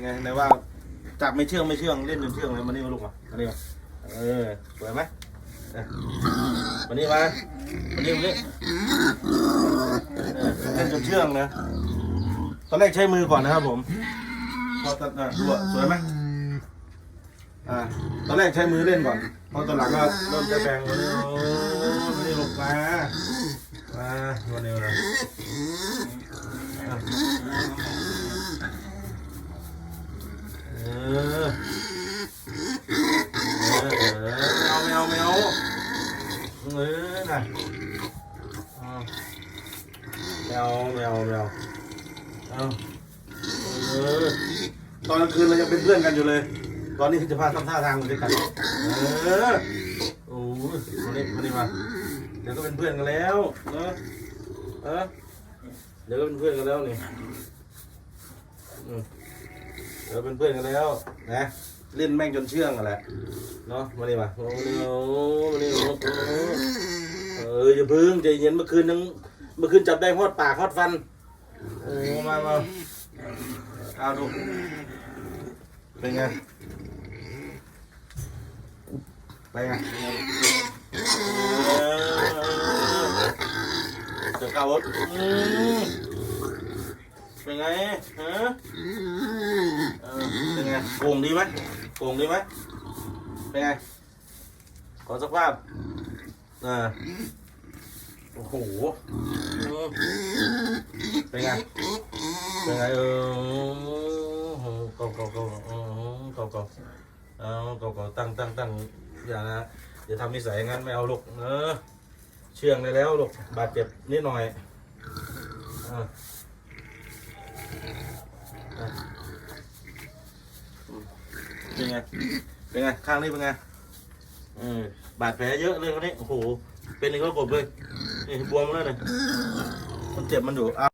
ไงไหนว่าจับไม่เชื่องไม่เชื่องเล่นจนเชื่องเลยมานี่มาลูกมามานี่มาเออสวยไหมเออมานี่มามานี่มานี่เออเล่นจนเชื่องนะตอนแรกใช้มือก่อนนะครับผมพอตอนอะดูอะสวยไหมอ่าตอนแรกใช้มือเล่นก่อนพอตอนหลังก็เริ่มจะแบ่งมานี่โอ้มานี่ลูกมามามานี่มาอะ เออเออเออไม่ เอาไม่เอาไม่เอาเออน่ะเอาไม่เอาไม่เอาไม่เอาเอาเออตอนกลางคืนเรายังเป็นเพื่อนกันอยู่เลย ตอนนี้จะพาทำท่าทางด้วยกัน เออ โอ้ยมานี่มานี่มา เดี๋ยวก็เป็นเพื่อนกันแล้วเนอะเออเดี๋ยวก็เป็นเพื่อนกันแล้วนี่อืมเดี๋ยวเป็นเพื่อนกันแล้วนะ เล่นแม่งจนเชื่องกันแหละเนาะมาดิมาโอ้โหมาดิโอ้เอออย่าพึ่งใจเย็นเมื่อคืนนึงเมื่อคืนจับได้ฮอดปากฮอดฟันโอ้มามาเอาดูเป็นไงไปไงเออจะเข้าอืมเป็นไงฮะเออเป็นไงโก่งดีไหม โก่งดีไหมเป็นไง ขอสักภาพอ่าโอ้โหเป็นไง เป็นไงเออเก่าเก่าเก่าเก่าเก่าเอาเก่าเก่าตั้งตั้งตั้งอย่านะอย่าทำนิสัยงั้นไม่เอาลูกเออเชื่องได้แล้วลูกบาดเจ็บนิดหน่อยอ่าอ่า เป็น ไง เป็นไง ข้างนี้เป็นไงเออบาดแผลเยอะเลยคนนี้ โอ้โห เป็นอีกแล้วกบเลยนี่บวมแล้วเนี่ยมันเจ็บมันอยู่อะ